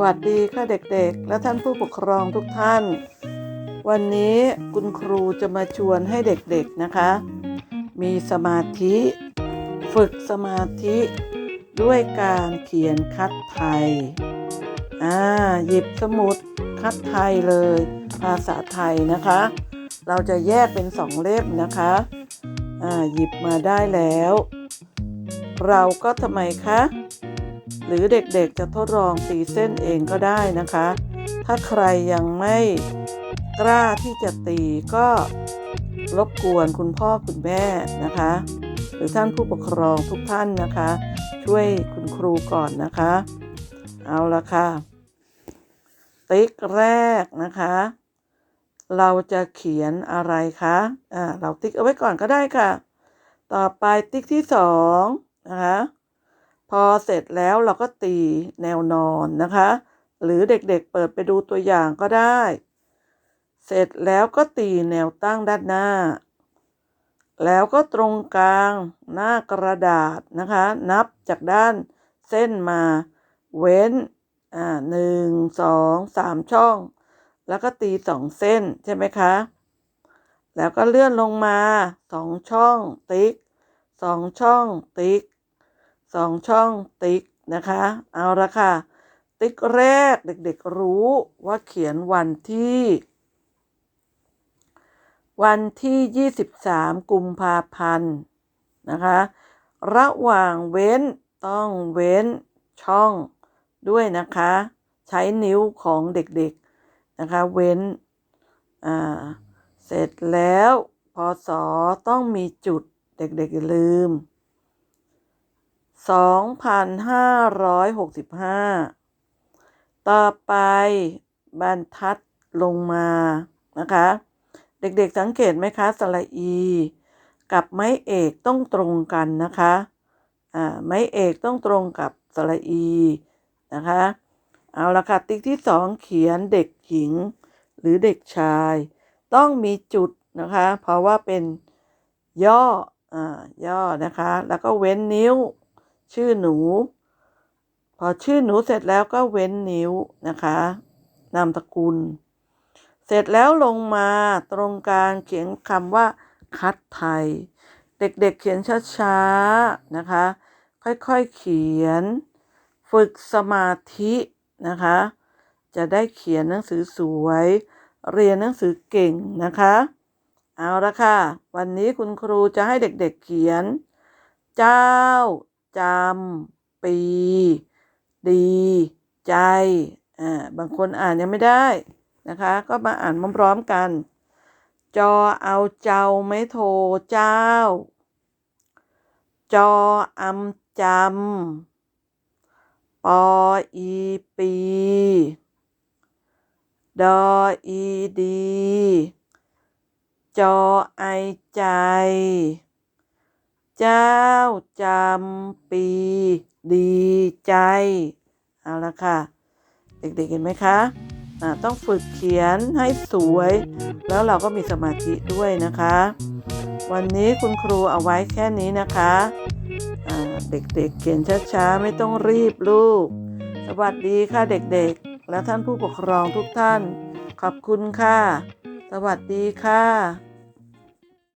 วัสดีค่ะเด็กๆ และท่านผู้ปกครองทุกท่าน วันนี้คุณครูจะมาชวนให้เด็กๆนะคะ มีสมาธิ ฝึกสมาธิด้วยการเขียนคัดไทย อ่า หยิบสมุดคัดไทยเลย ภาษาไทยนะคะ เราจะแยกเป็นสองเล่มนะคะ อ่า หยิบมาได้แล้ว เราก็ทำไมคะ หรือเด็กๆจะทดลองตีเส้นเองก็ได้นะคะ ถ้าใครยังไม่กล้าที่จะตีก็รบกวนคุณพ่อคุณแม่นะคะ หรือท่านผู้ปกครองทุกท่านนะคะ ช่วยคุณครูก่อนนะคะ เอาละค่ะ ติ๊กแรกนะคะ เราจะเขียนอะไรคะอ่าเราติ๊กเอาไว้ก่อนก็ได้ค่ะ ต่อไปติ๊กที่สองนะคะ พอเสร็จแล้วเราก็ตีแนวนอนนะคะ หรือเด็กๆเเปิดไปดูตัวอย่างก็ได้ เสร็จแล้วก็ตีแนวตั้งด้านหน้า แล้วก็ตรงกลางหน้ากระดาษนะคะ นับจากด้านเส้นมา เว้นอ่าหนึ่งสองสามช่อง แล้วก็ตีสองเส้นใช่ไหมคะแล้วก็เลื่อนลงมาสองช่องติ๊กสองช่องติ๊ก สองช่องติ๊กนะคะ เอาละค่ะ ติ๊กแรกเด็กๆรู้ว่าเขียนวันที่ วันที่ 23 กุมภาพันธ์นะคะ ระหว่างเว้นต้องเว้นช่องด้วยนะคะ ใช้นิ้วของเด็กๆนะคะ เว้นอ่าเสร็จแล้วพศต้องมีจุดเด็กๆอย่าลืม 2,565 ต่อไปบรรทัดลงมานะคะ เด็กๆสังเกตไหมคะสระอี กับไม้เอกต้องตรงกันนะคะอ่าไม้เอกต้องตรงกับสระอีนะคะ เอาละค่ะติ๊กที่สองเขียนเด็กหญิง หรือเด็กชาย ต้องมีจุดนะคะ เพราะว่าเป็นย่ออ่าย่อนะคะ แล้วก็เว้นนิ้ว ชื่อหนู พอชื่อหนูเสร็จแล้วก็เว้นนิ้วนะคะ นามสกุล เสร็จแล้วลงมาตรงกลางเขียนคำว่า คัดไทย เด็กๆเเขียนช้าๆนะคะ ค่อยๆเขียน ฝึกสมาธินะคะ จะได้เขียนหนังสือสวย เรียนหนังสือเก่งนะคะเอาละค่ะ วันนี้คุณครูจะให้เด็กๆเขียน เจ้า จำ ปี ดี ใจ อ่า บางคนอ่านยังไม่ได้นะคะ ก็มาอ่านพร้อมๆกัน จอเอาเจ้าไม่โทเจ้า จออำจำ ปออีปี ดออีดี จอไอใจ จ้าจำปี ดีใจเอาละค่ะ เด็กๆเห็นไหมคะต้องฝึกเขียนให้สวย แล้วเราก็มีสมาธิด้วยนะคะ วันนี้คุณครูเอาไว้แค่นี้นะคะเด็กๆเขียนช้าๆ ไม่ต้องรีบลูก สวัสดีค่ะเด็กๆ และท่านผู้ปกครองทุกท่าน ขอบคุณค่ะ สวัสดีค่ะ